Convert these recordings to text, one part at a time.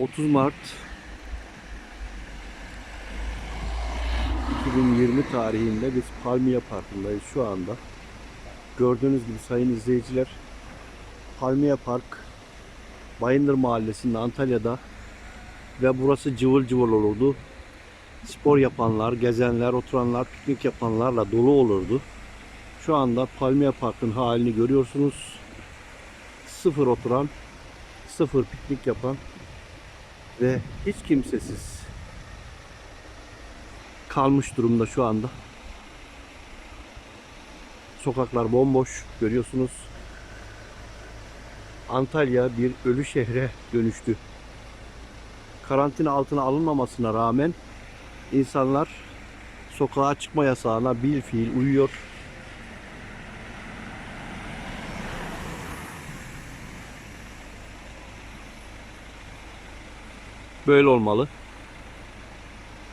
30 Mart 2020 tarihinde biz Palmiye Parkı'ndayız şu anda. Gördüğünüz gibi sayın izleyiciler Palmiye Park Bayındır Mahallesi'nde Antalya'da ve burası cıvıl cıvıl olurdu. Spor yapanlar, gezenler, oturanlar, piknik yapanlarla dolu olurdu. Şu anda Palmiye Park'ın halini görüyorsunuz. Sıfır oturan, sıfır piknik yapan ve hiç kimsesiz kalmış durumda şu anda. Sokaklar bomboş görüyorsunuz. Antalya bir ölü şehre dönüştü. Karantina altına alınmamasına rağmen insanlar sokağa çıkma yasağına bil fiil uyuyor. Böyle olmalı.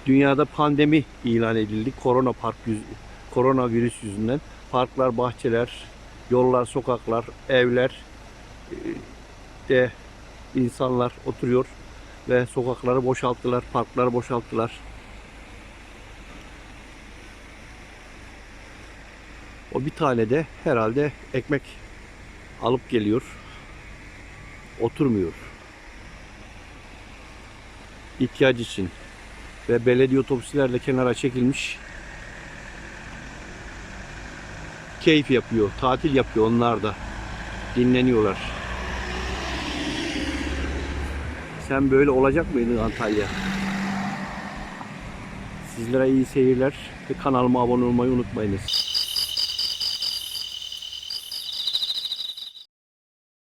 Dünyada pandemi ilan edildi. Korona park yüz, koronavirüs yüzünden. Parklar, bahçeler, yollar, sokaklar, evler e, de insanlar oturuyor ve sokakları boşalttılar, parkları boşalttılar. O bir tane de herhalde ekmek alıp geliyor. Oturmuyor. İhtiyaç için ve belediye otobüslerle kenara çekilmiş. Keyif yapıyor, tatil yapıyor onlar da. Dinleniyorlar. Sen böyle olacak mıydın Antalya? Sizlere iyi seyirler ve kanalıma abone olmayı unutmayınız.